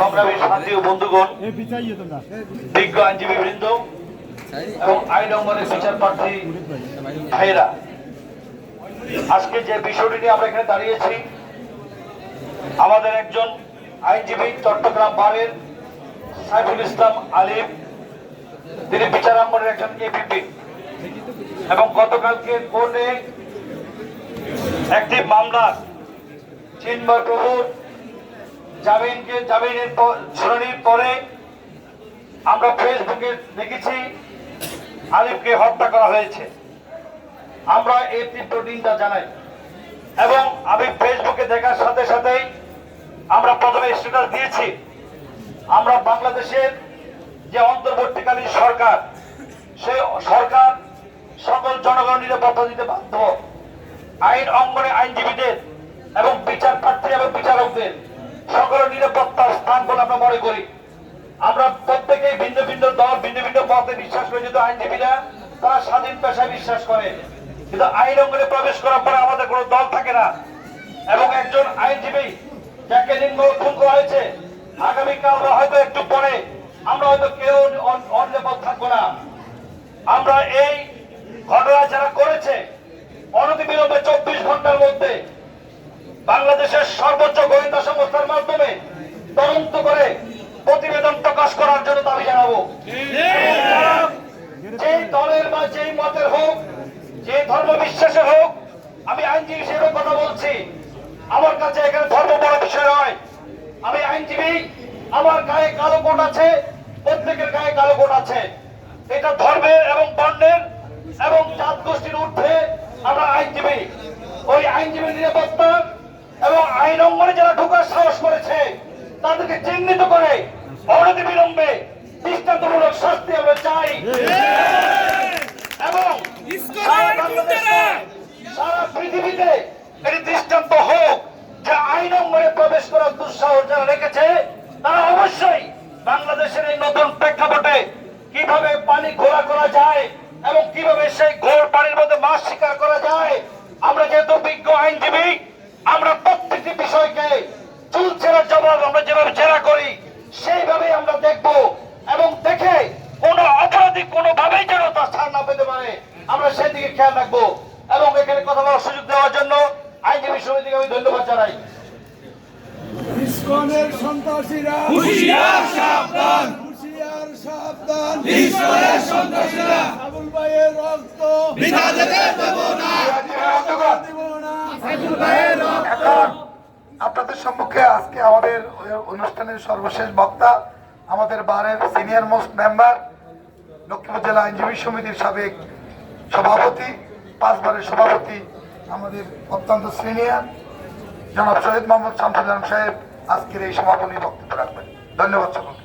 সংগ্রামী সাথী বন্ধুগণ বিজ্ঞ আইনজীবী বৃন্দ এবং আইন অঙ্গনের বিচার প্রার্থী ভাইরা আজকে যে বিষয়টি নিয়ে আমরা এখানে দাঁড়িয়েছি, আমাদের একজন আইনজীবী চট্টগ্রাম বারের সাইফুল ইসলাম আলিম, তিনি বিচার বিচারাঙ্গনের একজন এপিপি এবং গতকালকে কোর্টে একটি মামলা চিন্ময় প্রভুর জামিনকে জামিনের শুনানির পরে আমরা ফেসবুকে দেখেছি আলিফকে হত্যা করা হয়েছে। আমরা এই তীব্র নিন্দা জানাই। এবং আমি ফেসবুকে দেখার সাথে সাথেই আমরা প্রথমে স্ট্যাটাস দিয়েছি। আমরা বাংলাদেশের যে অন্তর্বর্তীকালীন সরকার, সেই সরকার সকল জনগণ নিরাপত্তা দিতে বাধ্য। আইন অঙ্গনে আইনজীবীদের এবং বিচার প্রার্থী এবং বিচারকদের সকলের নিরাপত্তার স্থান বলে আমরা মনে করি। আমরা প্রত্যেকেই ভিন্ন ভিন্ন দল, ভিন্ন ভিন্ন পথে বিশ্বাস করি, যেহেতু আইনজীবীরা তারা স্বাধীন পেশায় বিশ্বাস করে। কিন্তু আইন অঙ্গনে প্রবেশ করার পরে আমাদের কোনো দল থাকে না। এবং একজন আইনজীবী যাকে নির্মূল খুন হয়েছে, আগামীকাল হয়তো একটু পরে আমরা হয়তো কেউ অন- অনিরাপদ থাকব না। আমরা এই ঘটনা যারা করেছে, অনতিবিলম্বে চব্বিশ ঘণ্টার মধ্যে বাংলাদেশের সর্বোচ্চ গোয়েন্দা সংস্থার মাধ্যমে তদন্ত করে প্রতিবেদন প্রকাশ করার জন্য দাবি জানাব। যেই দলের বা যেই মতের হোক, যে ধর্ম বিশ্বাসের হোক, আমি আইনজীবী হিসেবে কথা বলছি। আমার কাছে এখানে ধর্ম বড় বিষয় নয়। আমি আইনজীবী, আমার গায়ে কালো কোট আছে, প্রত্যেকের গায়ে কালো কোট আছে। এটা ধর্মের এবং বর্ণের এবং জাত গোষ্ঠীর ঊর্ধ্বে আমরা আইনজীবী। ওই আইনজীবীর নিরাপত্তা আইন অঙ্গনে যারা ঢোকার সাহস করেছে তাদেরকে চিহ্নিত করে অনতি বিলম্বে দৃষ্টান্তমূলক শাস্তি আমরা চাই। এবং সারা সারা পৃথিবীতে এটি দৃষ্টান্ত হোক যে আইন অঙ্গনে প্রবেশ করার দুঃসাহস যারা রেখেছে তারা অবশ্যই বাংলাদেশের এই নতুন প্রেক্ষাপটে কীভাবে পানি ঘোরা করা যায় এবং কীভাবে সেই ঘোর পানির মধ্যে মাছ শিকার করা যায় আমরা যেহেতু বিজ্ঞ আইনজীবী আমরা প্রত্যেকটি বিষয়কে চুল ছেড়া জবাব আমরা যেভাবে জেরা করি সেইভাবে আমরা দেখব এবং দেখে কোন অপরাধী কোনোভাবেই যেন তার স্থান না পেতে পারে। আমরা সেদিকে খেয়াল রাখব এবং এখানে কথা বলার সুযোগ দেওয়ার জন্য আইনজীবী সমিতিকে আমি ধন্যবাদ জানাই। ইসকনের সন্ত্রাসীরা হুঁশিয়ার সাবধান। হুঁশিয়ার সাবধান। ঈশ্বরের সন্ত্রাসীরা। আবুল ভাইয়ের রক্ত। বৃথা যেতে দেব না। দিব না। এখন আপনাদের সম্মুখে আজকে আমাদের অনুষ্ঠানের সর্বশেষ বক্তা আমাদের বারের সিনিয়র মোস্ট মেম্বার লক্ষ্মীপুর জেলা আইনজীবী সমিতির সাবেক সভাপতি, পাঁচবারের সভাপতি আমাদের অত্যন্ত সিনিয়র জনাব শহীদ মোহাম্মদ শামসুল সাহেব আজকের এই সমাপনী বক্তব্য রাখবেন। ধন্যবাদ সকলকে।